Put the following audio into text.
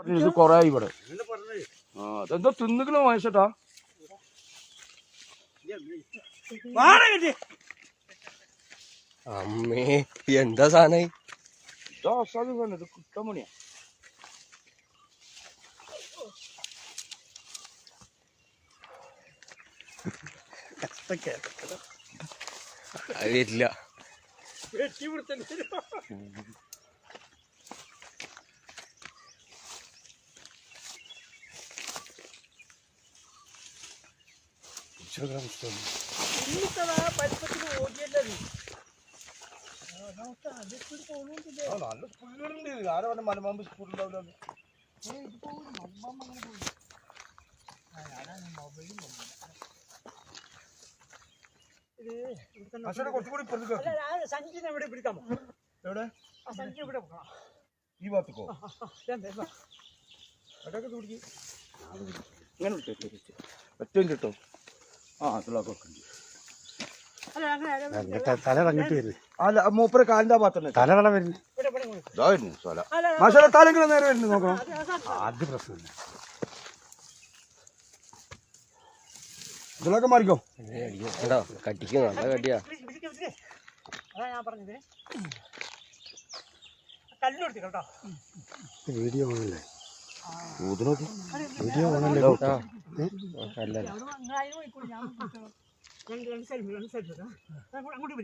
ഇത് കൊറേ ഇവിടെ. ആ അതെന്തോ തിന്നുകളോ മനുഷ്യട്ടാ അമ്മേ എന്താ സാധനായി ഇത് കുട്ടമണിയാ. അത് വരില്ല. നല്ല സ്പീഡുണ്ട്. ആരാ പറഞ്ഞ? മലമാമ്പ് സ്പീഡ് ഉണ്ടാവില്ല അശോടെ കുറച്ചുകൂടി ഇപ്പുറത്തേക്ക് വെക്ക്. സഞ്ചിനെ എവിടെ പിടിക്കാമോ എവിടെ? ആ സഞ്ചി ഇവിടെ വെക്കണം. ഈ ഭാഗത്തേക്കോ? ആ, ആ, ഇതെന്താ, ഇതാ. അതൊക്കെ പിടിക്ക്. ഇങ്ങനെ വിട്ടു ഒറ്റയും കിട്ടോ ആ അതിലൊക്കെ അല്ല മൂപ്പര കാലിന്റെ മാഷാ നേരെ നോക്കണം ആദ്യ പ്രശ്നമില്ല? ഇതിലൊക്കെ മാറിക്കോ. കട്ടിക്ക് നല്ല കട്ടിയാ. വീഡിയോ ഓണല്ലേ വീഡിയോ ഓണല്ലേ അങ്ങോട്ട്